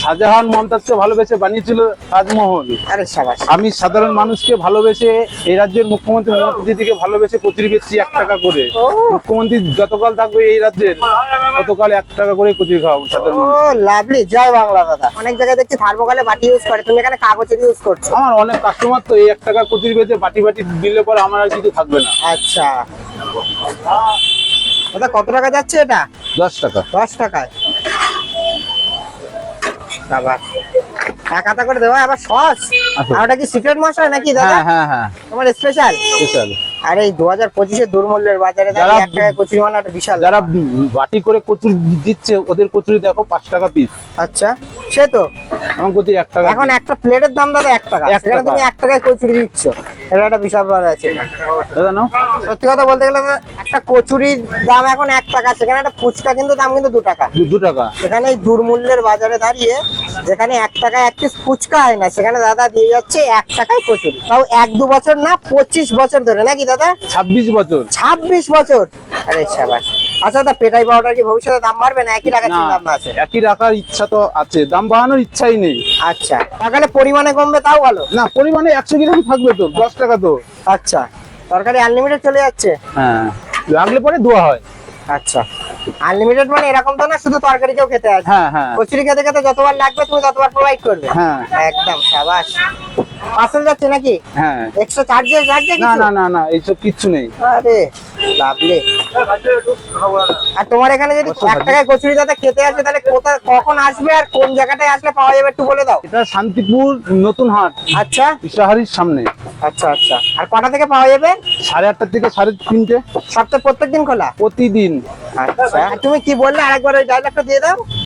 শাহজাহান মমতাজকে ভালোবেসে বানিয়েছিল তাজমহল। আমি সাধারণ মানুষকে ভালোবেসে এই রাজ্যের মুখ্যমন্ত্রী মমতা দিদিকে ভালোবেসে কচুরি বেচছি এক টাকা করে। মুখ্যমন্ত্রী যতকাল থাকবে এই রাজ্যের ততকাল এক টাকা করে কচুরি খাওয়াবো সাধারণ লাভলি জয় বাংলা দাদা। অনেক জায়গায় দেখছি থার্মোকলে বাটি ইউজ করে। তুমি এখানে কাগজের ইউজ করছ। আমার অনেক কাস্টমার তো এই এক টাকা কচুরি বেচে বাটি বাটি দিলে পরে আমার আর কিছু থাকবে না। আচ্ছা। দাদা কত টাকা যাচ্ছে এটা? দশ টাকা। দশ টাকায়। আবার এক হাতা করে দেওয়া আবার সস। আর ওটা কি সিক্রেট মশলা নাকি দাদা? হ্যাঁ হ্যাঁ হ্যাঁ। তোমার স্পেশাল স্পেশাল আর এই দু হাজার পঁচিশে দুর্মূল্যের বাজারে যারা- এক টাকায় কচুরি মানে একটা বিশাল যারা বাটি করে কচুরি দিচ্ছে ওদের কচুরি দেখো পাঁচ টাকা পিস আচ্ছা সে তো? আমার কচুরি এক টাকা এখন একটা প্লেটের দাম দাদা এক টাকা। সেখানে তুমি এক টাকায় কচুরি দিচ্ছ। এটা একটা বিশাল ব্যাপার আছে। দাদা সত্যি কথা বলতে গেলে একটা কচুরির দাম এখন এক টাকা সেখানে একটা ফুচকা কিন্তু দাম কিন্তু দু টাকা। দু- টাকা। সেখানে এই দুর্মূল্যের বাজারে দাঁড়িয়ে যেখানে এক টাকায় এক পিস ফুচকা হয় না সেখানে দাদা দিয়ে যাচ্ছে এক টাকায় কচুরি। তাও এক দু বছর না পঁচিশ বছর ধরে। নাকি দাদা? ছাব্বিশ বছর। ছাব্বিশ বছর। আরে সাবাস। আচ্ছা দাদা পেটাই পাউডার কি ভবিষ্যতে দাম বাড়বে না? একই রাখার না দাম আছে? একই রাখার ইচ্ছা তো আছে। দাম বাড়ানোর ইচ্ছাই নেই। আচ্ছা তাহলে পরিমাণে কমবে তাও ভালো? না পরিমাণে একশো গ্রাম থাকবে তো দশ টাকা তো। আচ্ছা তরকারি আনলিমিটেড চলে যাচ্ছে? হ্যাঁ লাগলে পরে দোয়া হয়। আচ্ছা আনলিমিটেড মানে এরকম তো না শুধু তরকারিকেও খেতে আছে হ্যাঁ হ্যাঁ। কচুরি খেতে খেতে যতবার লাগবে তুমি ততবার প্রোভাইড করবে। হ্যাঁ। একদম সাবাস। পার্সেল যাচ্ছে নাকি? হ্যাঁ। এক্সট্রা চার্জেস লাগছে না না না না এইসব কিচ্ছু নেই। আরে লাভলি আর তোমার এখানে যদি এক টাকায় কচুরি দাদা খেতে আসবে তাহলে কোথায় কখন আসবে আর কোন জায়গাটায় আসলে পাওয়া যাবে একটু বলে দাও। এটা শান্তিপুর নতুন হাট আচ্ছা। ইশাহারির সামনে। আচ্ছা আচ্ছা। আর কটা থেকে পাওয়া যাবে? সাড়ে আটটা থেকে সাড়ে তিনটে। সপ্তাহে প্রত্যেকদিন খোলা? প্রতিদিন। আচ্ছা। তুমি কি বললে? আরেকবার ওই ডায়লগটা দিয়ে দাও।